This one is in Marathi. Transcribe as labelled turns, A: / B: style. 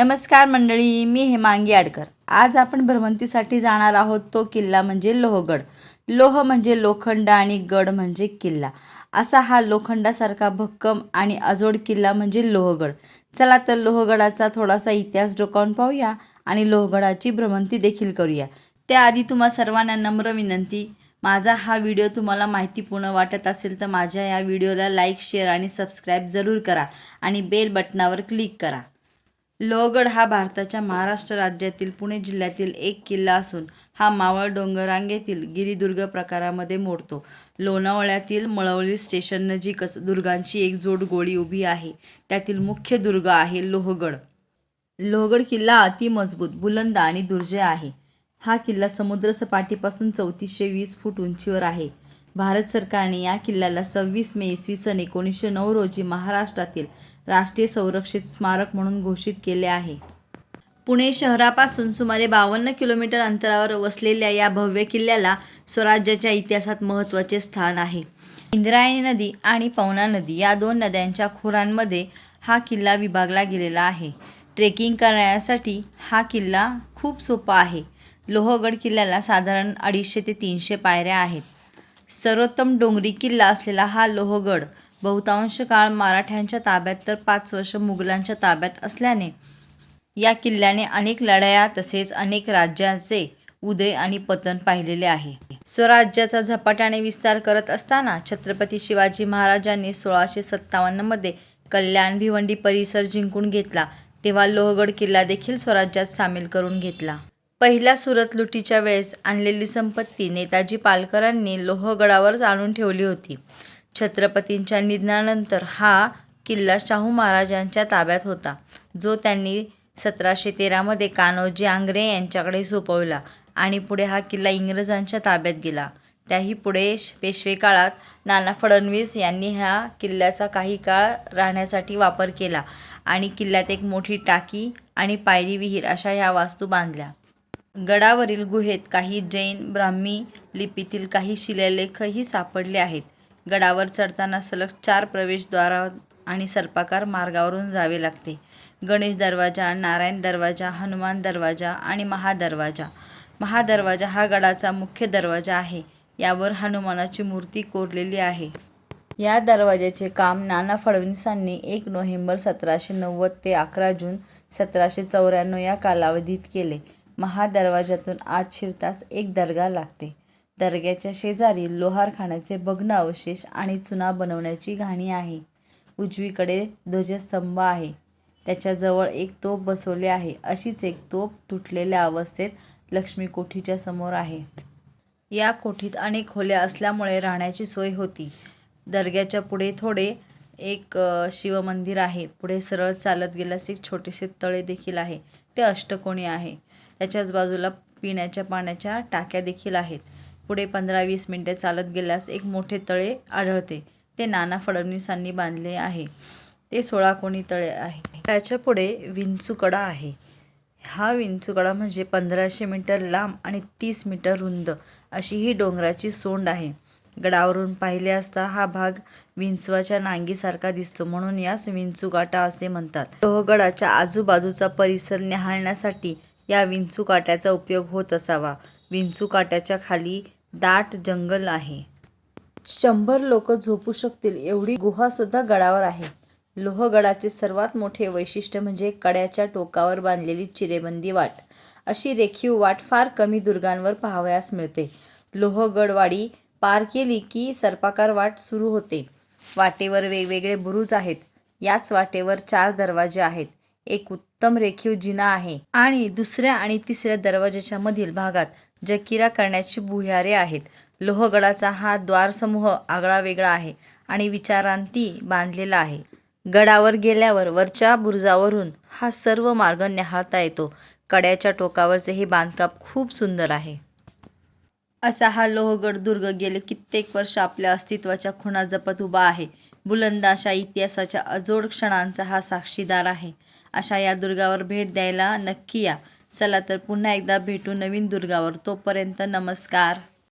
A: नमस्कार मंडळी मी हेमांगी आडकर आज आपण भ्रमंतीसाठी जाणार आहोत तो किल्ला म्हणजे लोहगड लोह म्हणजे लोखंड आणि गड म्हणजे किल्ला असा हा लोखंडासारखा भक्कम आणि अजोड किल्ला म्हणजे लोहगड चला तर लोहगडाचा थोडासा इतिहास डोकावून पाहूया आणि लोहगडाची भ्रमंती देखील करूया त्याआधी तुम्हा सर्वांना नम्र विनंती माझा हा व्हिडिओ तुम्हाला माहितीपूर्ण वाटत असेल तर माझ्या या व्हिडिओला लाईक शेअर आणि सबस्क्राईब जरूर करा आणि बेल बटनावर क्लिक करा लोहगड हा भारताच्या महाराष्ट्र राज्यातील पुणे जिल्ह्यातील एक किल्ला असून हा मावळ डोंगरांगेतील गिरीदुर्ग प्रकारामध्ये मोडतो लोणावळ्यातील मळवली स्टेशन नजीकच दुर्गांची एक जोड गोळी उभी आहे त्यातील मुख्य दुर्ग आहे लोहगड लोहगड किल्ला अति मजबूत बुलंद आणि दुर्जय आहे हा किल्ला समुद्रसपाटीपासून चौतीसशे वीस फूट उंचीवर आहे भारत सरकारने या किल्ल्याला सव्वीस मे इसवी सन एकोणीसशे नऊ रोजी महाराष्ट्रातील राष्ट्रीय संरक्षित स्मारक म्हणून घोषित केले आहे पुणे शहरापासून सुमारे बावन्न किलोमीटर अंतरावर वसलेल्या या भव्य किल्ल्याला स्वराज्याच्या इतिहासात महत्त्वाचे स्थान आहे इंद्रायणी नदी आणि पवना नदी या दोन नद्यांच्या खोरांमध्ये हा किल्ला विभागला गेलेला आहे ट्रेकिंग करण्यासाठी हा किल्ला खूप सोपा आहे लोहगड किल्ल्याला साधारण अडीचशे ते तीनशे पायऱ्या आहेत सर्वोत्तम डोंगरी किल्ला असलेला हा लोहगड बहुतांश काळ मराठ्यांच्या ताब्यात तर पाच वर्ष मुघलांच्या ताब्यात असल्याने या किल्ल्याने अनेक लढाया तसेच अनेक राज्यांचे उदय आणि पतन पाहिलेले आहे स्वराज्याचा झपाट्याने विस्तार करत असताना छत्रपती शिवाजी महाराजांनी सोळाशे सत्तावन्नमध्ये कल्याण भिवंडी परिसर जिंकून घेतला तेव्हा लोहगड किल्ला देखील स्वराज्यात सामील करून घेतला पहिल्या लुटीच्या वेळेस आणलेली संपत्ती नेताजी पालकरांनी लोहगडावरच आणून ठेवली होती छत्रपतींच्या निधनानंतर हा किल्ला शाहू महाराजांच्या ताब्यात होता जो त्यांनी सतराशे तेरामध्ये कान्होजी आंग्रे यांच्याकडे सोपवला आणि पुढे हा किल्ला इंग्रजांच्या ताब्यात गेला त्याही पुढे पेशवे काळात नाना फडणवीस यांनी ह्या किल्ल्याचा काही काळ राहण्यासाठी वापर केला आणि किल्ल्यात एक मोठी टाकी आणि पायरी विहीर अशा ह्या वास्तू बांधल्या गडावरील गुहेत काही जैन ब्राह्मी लिपीतील काही शिलालेखही सापडले आहेत गडावर चढताना सलग चार प्रवेशद्वारा आणि सर्पाकार मार्गावरून जावे लागते गणेश दरवाजा नारायण दरवाजा हनुमान दरवाजा आणि महादरवाजा महादरवाजा हा गडाचा मुख्य दरवाजा आहे यावर हनुमानाची मूर्ती कोरलेली आहे या दरवाजाचे काम नाना फडणवीसांनी एक नोव्हेंबर सतराशे नव्वद ते अकरा जून सतराशे चौऱ्याण्णव या कालावधीत केले महादरवाज्यातून आत शिरताच एक दर्गा लागते दर्ग्याच्या शेजारी लोहारखाण्याचे भग्न अवशेष आणि चुना बनवण्याची घाणी आहे उजवीकडे ध्वजस्तंभ आहे त्याच्याजवळ एक तोप बसवले आहे अशीच एक तोप तुटलेल्या अवस्थेत लक्ष्मी कोठीच्या समोर आहे या कोठीत अनेक खोल्या असल्यामुळे राहण्याची सोय होती दर्ग्याच्या पुढे थोडे एक शिवमंदिर आहे पुढे सरळ चालत गेल्यास एक छोटेसे तळे देखील आहे ते अष्टकोणी आहे त्याच्याच बाजूला पिण्याच्या पाण्याच्या टाक्या देखील आहेत पुढे पंधरा वीस मिनटे चालत गेल्यास एक मोठे तळे आढळते ते नाना फडणवीसांनी बांधले आहे ते सोळा कोणी तळे आहे त्याच्या पुढे विंचुकडा आहे हा विंचुकडा म्हणजे पंधराशे मीटर लांब आणि तीस मीटर रुंद अशी ही डोंगराची सोंड आहे गडावरून पाहिले असता हा भाग विंचवाच्या नांगीसारखा दिसतो म्हणून यास गाटा असे म्हणतात लोहगडाच्या आजूबाजूचा परिसर न्याहाळण्यासाठी या विंचू काट्याचा उपयोग होत असावा विंचू काट्याच्या खाली दाट जंगल आहे शंभर लोक झोपू शकतील एवढी गुहासुद्धा गडावर आहे लोहगडाचे सर्वात मोठे वैशिष्ट्य म्हणजे कड्याच्या टोकावर बांधलेली चिरेबंदी वाट अशी रेखीव वाट फार कमी दुर्गांवर पाहावयास मिळते लोहगडवाडी पार केली की सर्पाकार वाट सुरू होते वाटेवर वेगवेगळे बुरुज आहेत याच वाटेवर चार दरवाजे आहेत एक उत्तम रेखीव जिना आहे आणि दुसऱ्या आणि तिसऱ्या दरवाजाच्या मधील भागात जकिरा करण्याची भुयारे आहेत लोहगडाचा हा द्वारसमूह आगळा वेगळा आहे आणि विचारांती बांधलेला आहे गडावर गेल्यावर वरच्या बुरुजावरून हा सर्व मार्ग न्याहाळता येतो कड्याच्या टोकावरचे हे बांधकाम खूप सुंदर आहे असा हा लोहगड दुर्ग गेले कित्येक वर्ष आपल्या अस्तित्वाच्या खुणा जपत उभा आहे बुलंद अशा इतिहासाच्या अजोड क्षणांचा हा साक्षीदार आहे अशा या दुर्गावर भेट द्यायला नक्की या चला तर पुन्हा एकदा भेटू नवीन दुर्गावर तोपर्यंत नमस्कार